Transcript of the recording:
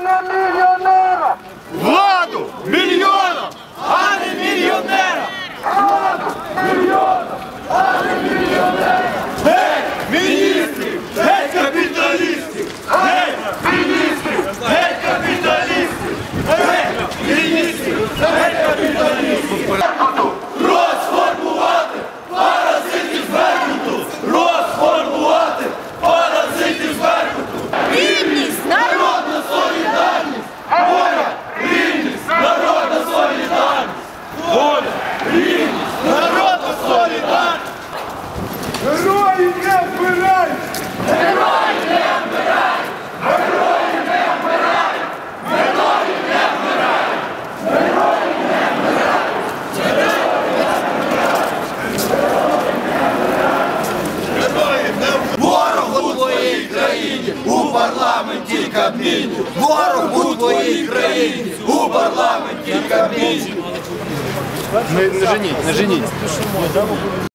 no, no. Рівність! Народу солідар! Герої не вбирай! Герої не вмирай! Герої не вмирай! Герої не вмирай! Герої не вмирай! Герої не вмирай! Ворог у твоїй країні! У парламенті! Кабміні, ворог у твоїй країні, у парламенті Кабміні. Не, не женіть, не женіть.